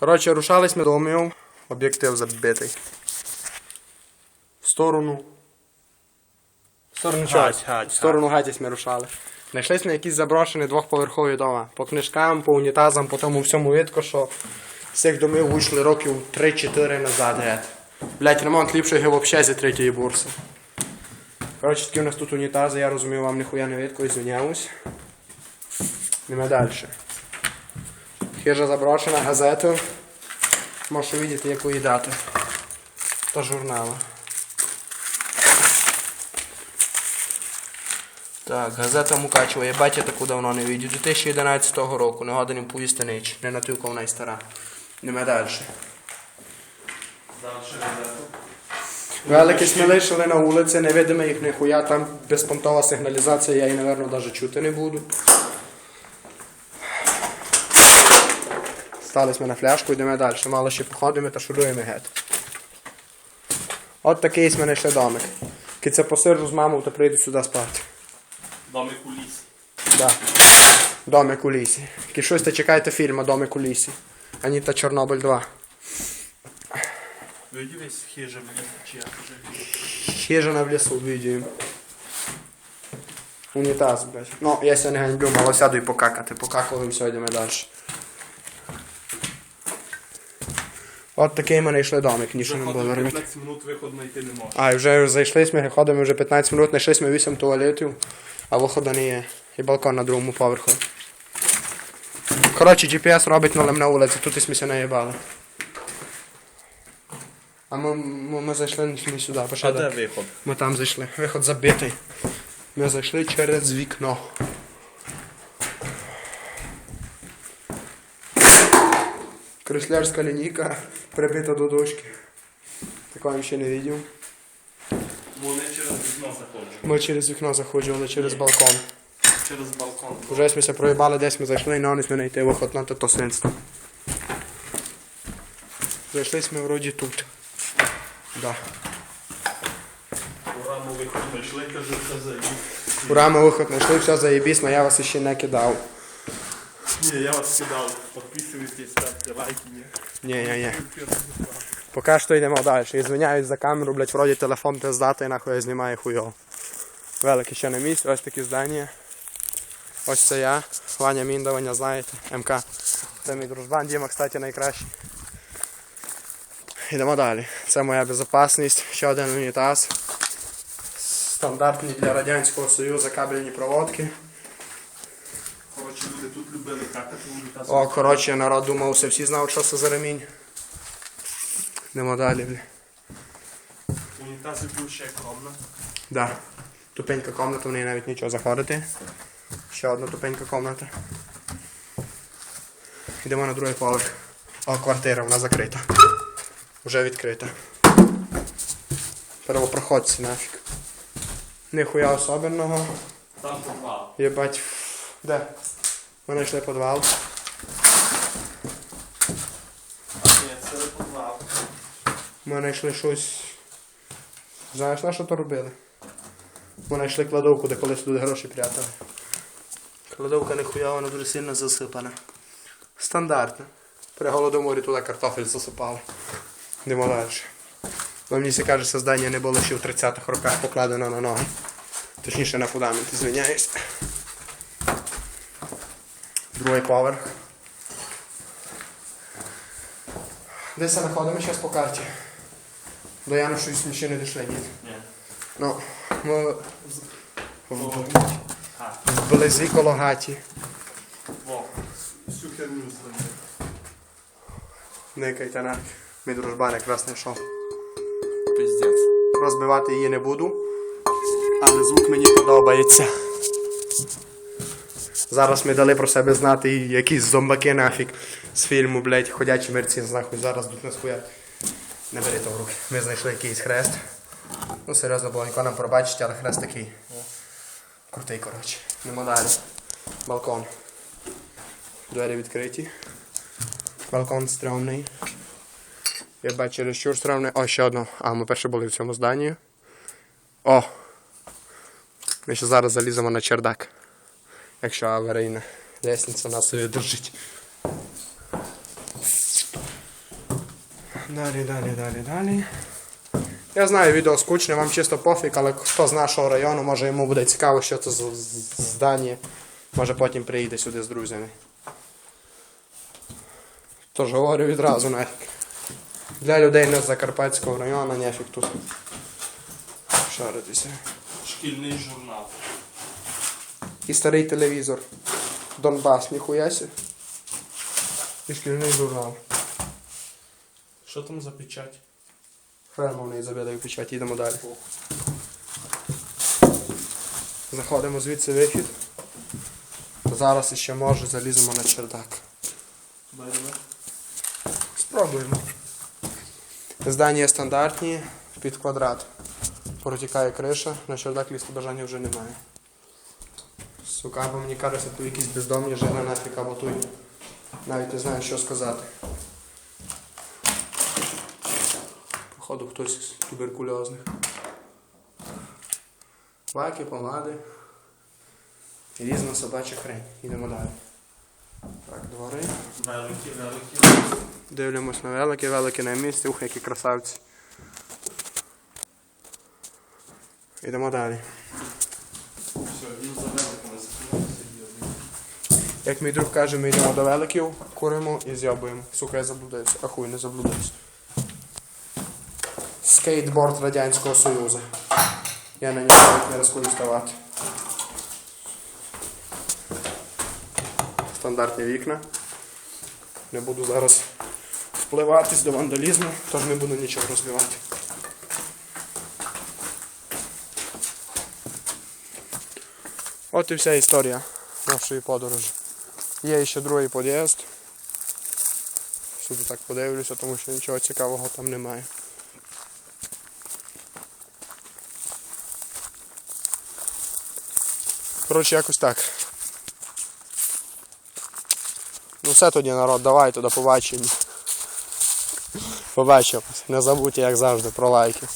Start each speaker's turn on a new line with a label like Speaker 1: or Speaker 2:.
Speaker 1: Коротше, рушались ми домів, об'єктив забитий. В сторону. В сторону чого?
Speaker 2: Гать, гать,
Speaker 1: В сторону гатість ми рушали. Знайшлись на якісь заброшені двохповерхові дома. По книжкам, по унітазам, по тому всьому видко, що з цих домів вийшли років 3-4 назад. Блять, ремонт ліпший взагалі зі третьої бурси. Коротше, такі у нас тут унітази, я розумію, вам ніхуя не видко, ізвиняюсь. Йдемо далі. Хижа заброшена, газету. Можеш увидіти, якої дати. Та журнала. Так, газета Мукачева. Я бачу таку давно не видів. 2011 року. Не годен поїсти ніч. Не нативка вона й стара. Нема далі. Великі ми лишили на вулиці, не видимо їх ніхуя, там безпонтова сигналізація, я її, мабуть, навіть чути не буду. Стались ми на фляжку, йдемо далі. Мало ще походимо та шуруємо геть. От такий з мене ще домик. Коли це посиджу з мамою, то прийду сюди спати.
Speaker 2: Домик у лісі.
Speaker 1: Да. Домик у лісі. Тільки щось та чекайте фільму Домик у лісі. Ані та Чорнобиль 2.
Speaker 2: Виділись хижа в лісі, чи вже?
Speaker 1: В лісу відео. Унітаз, блядь. Ну, я сьогодні ганьблю, мало сяду і покакати. Покакали і все, йдемо далі. От такий в мене йшли домик, нічого не було робити.
Speaker 2: 15 минут виход знайти не можна.
Speaker 1: А, і вже зайшли ми, ходимо вже 15 минут, знайшли ми 8 туалетів, а виходу не є. І балкон на другому поверху. Коротше, GPS робить нулем на вулиці, тут і ми се наїбали. А ми, ми, ми зайшли не сюди, ще
Speaker 2: А де виход?
Speaker 1: Ми там зайшли. Виход забитий. Ми зайшли через вікно. Креслярська лінійка прибита до дошки. Такого я ще не бачив.
Speaker 2: Вони через вікно заходжу.
Speaker 1: Ми через вікно заходили, через балкон.
Speaker 2: Через балкон.
Speaker 1: Вже ми се проїбали, десь ми зайшли і на ми знайти виход на то свинство. Зайшли ми вроді тут. Да.
Speaker 2: У раму виход знайшли, кажу, це заїзд.
Speaker 1: Ура, ми виход знайшли, все заєбісь, але я вас ще не кидав.
Speaker 2: Ні, я вас кидав. Підписуйтесь, ставте лайки. Ні.
Speaker 1: Ні, ні. Поки що йдемо далі. І за камеру, блядь, вроді телефон пиздатий, нахуй я знімаю хуйово. Велике ще не місце, ось такі здання. Ось це я, Ваня Мінда, Ваня знаєте, МК. Це мій дружбан, Діма, кстати, найкращий. Йдемо далі. Це моя безпечність, ще один унітаз. Стандартні для Радянського Союзу кабельні проводки.
Speaker 2: Коротше, люди тут любили какати унітаз.
Speaker 1: О, коротше, народ думав, що всі знають, що це за ремінь. Йдемо далі, бля.
Speaker 2: Унітаз був ще комна.
Speaker 1: Да. Тупенька комната, в неї навіть нічого заходити. Ще одна тупенька комната. Йдемо на другий поверх. О, квартира, вона закрита. Вже відкрита. Первопроходці нафіг. Ніхуя особенного.
Speaker 2: Там підвал.
Speaker 1: Єбать. Де? Ми знайшли підвал.
Speaker 2: А ні, це не підвал.
Speaker 1: Ми знайшли щось. Знаєш, на що то робили? Ми знайшли кладовку, де колись туди гроші прятали. Кладовка ніхуя, вона дуже сильно засипана. Стандартно. При голодоморі туди картофель засипали. Йдемо далі. Мені все каже, що здання не було ще в 30-х роках покладено на ноги. Точніше на фундамент, звиняюсь. Другий поверх. Ми знаходимо зараз по карті. До Яну щось ще не дійшли, ні.
Speaker 2: Ні.
Speaker 1: Ну, ми в- в- вблизі коло гаті.
Speaker 2: во. Всю херню зробив.
Speaker 1: Никайте на мій дружбан якраз знайшов.
Speaker 2: Пиздець.
Speaker 1: Розбивати її не буду, але звук мені подобається. Зараз ми дали про себе знати і якісь зомбаки нафіг з фільму, блять, ходячі мерці, нахуй, зараз тут нас хуять. Не бери то в руки. Ми знайшли якийсь хрест. Ну, серйозно, нікого нам пробачить, але хрест такий. Крутий, коротше. Нема далі. Балкон. Двері відкриті. Балкон стрьомний. Я бачу що стрьомний. О, ще одно. А, ми перше були в цьому зданні. О! Ми ще зараз заліземо на чердак. Якщо аварійна лестниця нас держить. Далі, далі, далі, далі. Я знаю, відео скучне, вам чисто пофіг, але хто з нашого району, може йому буде цікаво, що це за з- здання. Може потім приїде сюди з друзями. Тож говорю відразу нафіг. Для людей не з Закарпатського району, нефіг тут шаритися.
Speaker 2: Шкільний журнал.
Speaker 1: І старий телевізор. Донбас, ніхуясі. І шкільний журнал.
Speaker 2: Що там за печать?
Speaker 1: Забили в печать, їдемо далі. Заходимо звідси вихід. Зараз ще може заліземо на чердак. Спробуємо. Здання стандартні, під квадрат. Протікає криша, на чердак лізти бажання вже немає. Сука, бо мені кажеться, тут якісь бездомні жили нафіг або тут. Навіть не знаю, що сказати. Походу хтось з туберкульозних. Баки, помади. І різна собача хрень. Йдемо далі. Так, двори.
Speaker 2: Великі, великі.
Speaker 1: Дивимось на велики, велики на місці, ух, які красавці. Йдемо далі. Як мій друг каже, ми йдемо до великів, куримо і з'ябуємо. Сука, я заблудився. А хуй, не заблудився. Скейтборд Радянського Союзу. Я на нього навіть не рискую ставати. Стандартні вікна. Не буду зараз впливатись до вандалізму, тож не буду нічого розбивати. От і вся історія нашої подорожі. Є ще другий під'їзд. Сюди так подивлюся, тому що нічого цікавого там немає. Коротше, якось так. Ну все тоді, народ, давайте, до побачення. Побачимось. Не забудьте, як завжди, про лайки.